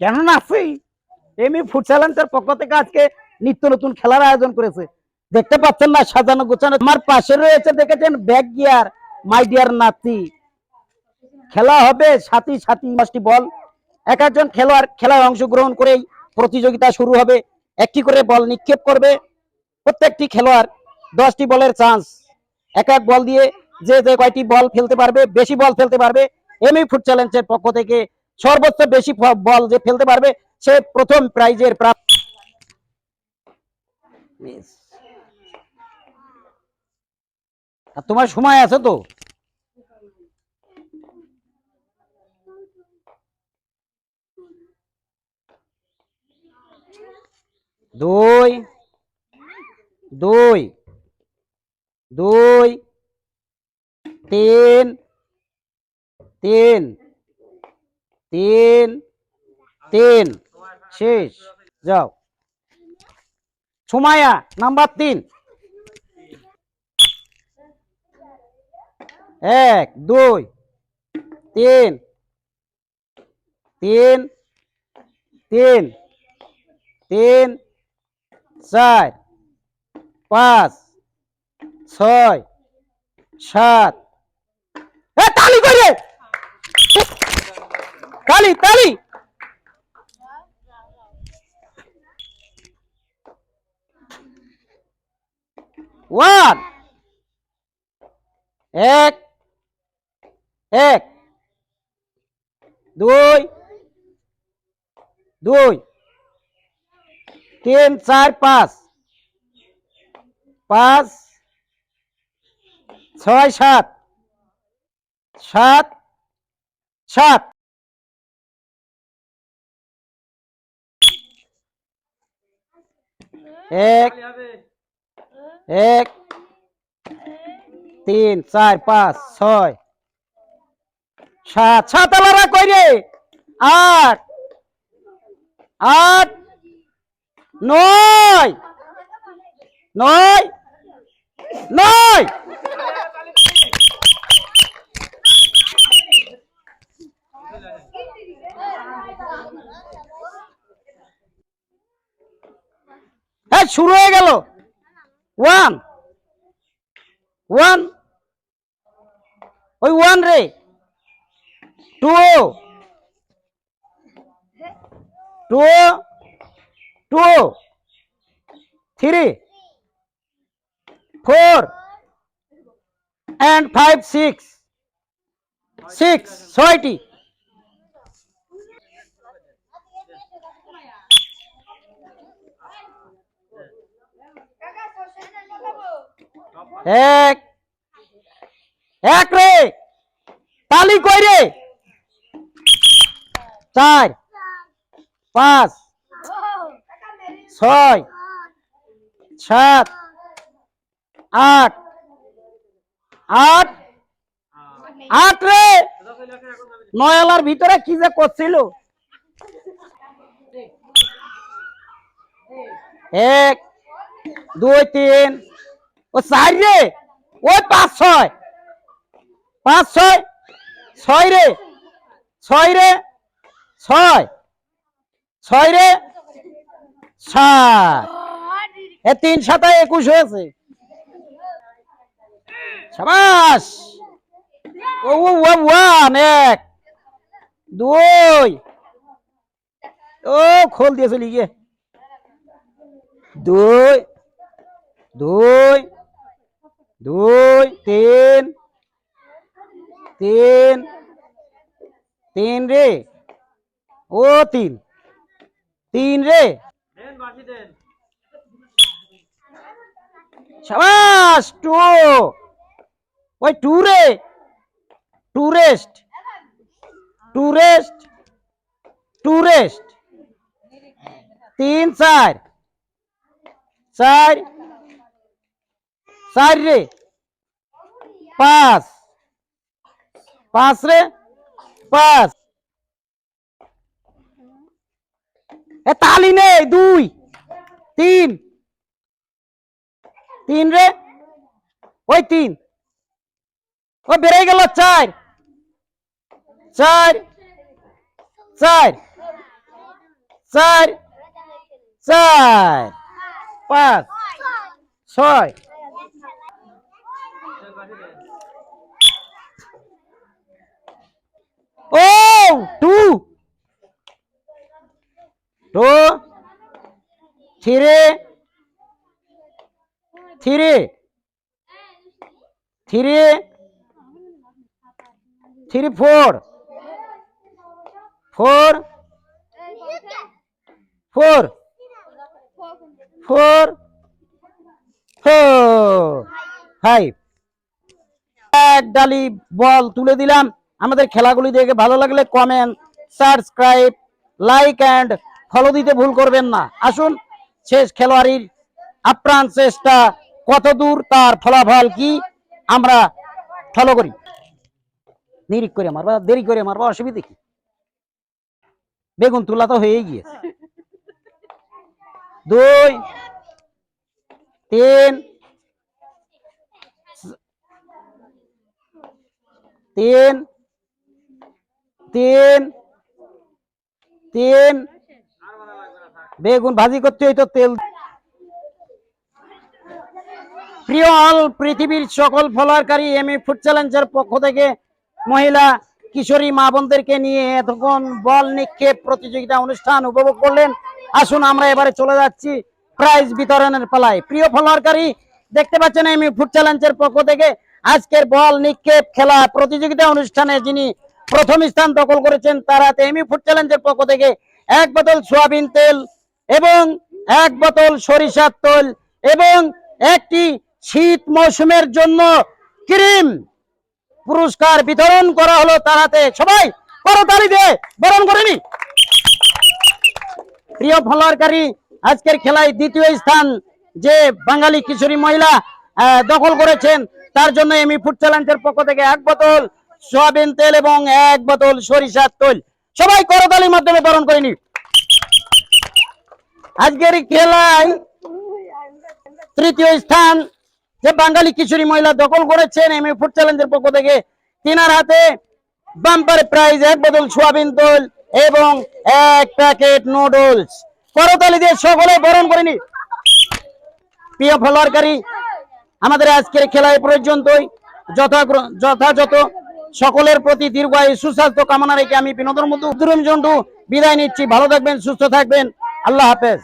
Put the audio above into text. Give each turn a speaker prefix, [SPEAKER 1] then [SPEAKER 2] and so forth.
[SPEAKER 1] কেন নাচি এমনি ফুটসালান্সের পক্ষ থেকে আজকে নিত্য নতুন খেলার আয়োজন করেছে। দেখতে পাচ্ছেন না, সাজানো গোছানো। আমার পাশে রয়েছে, দেখেছেন ব্যাগ গিয়ার মাই ডিয়ার নাতি। খেলা হবে সাথী সাথী পাঁচটি বল। এক একজন খেলোয়াড় খেলায় অংশগ্রহণ করেই প্রতিযোগিতা শুরু হবে। একটি করে বল নিক্ষেপ করবে প্রত্যেকটি খেলোয়াড়। দশটি বলের চান্স এক এক বল দিয়ে যে যে কয়টি বল ফেলতে পারবে, বেশি বল ফেলতে পারবে, এমই ফুট চ্যালেঞ্জের পক্ষ থেকে সর্বোচ্চ বেশি বল যে ফেলতে পারবে, সে প্রথম প্রাইজের প্রাপ্ত আর তোমার সময় আছে তো? দুই দুই দুই, তিন তিন। তিন তিন, শেষ, যাও। সুমায়া নাম্বার তিন। এক, দুই, তিন তিন তিন তিন, চার, পাঁচ, ছয়, সাত এ তালি করে তালি তালি ওয়ান এক। এক। দুই। দুই। তিন, চার, পাঁচ। পাঁচ। ছয়, সাত। সাত। সাত। এক এক, তিন, চার, পাঁচ, ছয়, সাত সাত আলারা কই আট আট, নয় নয় নয় হ্যাঁ শুরু হয়ে গেল। ওয়ান। ওয়ান। ওই ওয়ান রে। Two. Two. Two. Three. Four. And five, six. Six. ছয়টি। এক। এক রে। তালি কই রে? চার। পাঁচ। ছয়। সাত। আট। আট। আট রে। নয়ালার ভিতরে কি যে করছিল? এক, দুই, তিন। ও চার রে। ওই পাঁচ ছয়। পাঁচ ছয়। ছয় রে। ছয় রে। ছয়। ছয় রে। সাত। এ তিন সাতায় একুশ হয়েছে। সাবাস। ও ও ও, ওয়ান, এক, দুই। ও, খোল দিয়েছে লিগে দুই দুই। দুই তিন তিন তিন রে ও তিন তিন রে সাবাস টু ওই টু রে টুরেস্ট টুরেস্ট টুরেস্ট তিন চার চার চার রে। পাঁচ। পাঁচ রে। পাঁচ। এ তালি নেই, দুই, তিন। তিন রে। ওই তিন। ও বেড়ে গেল চার। চার। চার। চার। চার। পাঁচ। ছয় ও two two three three three three four four four four four five এক ডালি বল তুলে দিলাম। আমাদের খেলাগুলি দেখে ভালো লাগলে comment subscribe like and follow দিতে ভুল করবেন না। আসুন, শেষ খেলোয়াড়ির আপ্রাণ চেষ্টা, কত দূর, তার ফলাফল কি, আমরা ফলো করি। নিরিক করে মারবা, দেরি করে মারবা, অসুবিধা কি? বেগুন তুলা তো হয়ে গিয়েছে। দুই, তিন তিন তিন তিন। বেগুন ভাজি করতে হইতো তেল। প্রিয় অল পৃথিবীর সকল ফলোয়ারকারী এম ফুড চ্যালেঞ্জের পক্ষ থেকে মহিলা, কিশোরী, মা বোনদেরকে নিয়ে এতক্ষণ বল নিক্ষেপ প্রতিযোগিতা অনুষ্ঠান উপভোগ করলেন। আসুন আমরা এবারে চলে যাচ্ছি প্রাইজ বিতরণের পালায়। প্রিয় ফলোয়ারকারী দেখতে পাচ্ছেন এম ফুড চ্যালেঞ্জের পক্ষ থেকে আজকের বল নিক্ষেপ খেলা প্রতিযোগিতা অনুষ্ঠানে যিনি প্রথম স্থান দখল করেছেন তারা এমি ফুড চ্যালেঞ্জের পক্ষ থেকে এক বোতল সোয়াবিন তেল এবং এক বোতল সরিষার তেল এবং একটি শীত মৌসুমের জন্য ক্রিম পুরস্কার বিতরণ করা হলো তারাতে সবাই করতালি দিয়ে বরণ করেনি প্রিয় ফলোয়ারকারী আজকের খেলায় দ্বিতীয় স্থান যে বাঙালি কিশোরী মহিলা দখল করেছেন, তার জন্য এমি ফুড চ্যালেঞ্জের পক্ষ থেকে এক বোতল সোয়াবিন তেল এবং এক বোতল সরিষার তেল। সবাই করতালির মাধ্যমে বরণ করেনি আজকের এই খেলায় তৃতীয় স্থান যে বাঙালি কিশোরী মহিলা দখল করেছেন এম ফুড চ্যালেঞ্জের পক্ষ থেকে, তিনার হাতে বাম্পার প্রাইজ এক বোতল সোয়াবিন তেল এবং এক প্যাকেট নুডলস করতালি দিয়ে সকলে বরণ করেনি প্রিয় ফলোয়ারকারী আমাদের আজকের খেলায় পর্যন্তই। যথাযথ সকলের প্রতি দীর্ঘায়ু সুস্বাস্থ্য কামনা রেখে আমি বিনোদন মধ্যে উদ্রম জন্ডু বিদায় নিচ্ছি। ভালো থাকবেন, সুস্থ থাকবেন। আল্লাহ হাফেজ।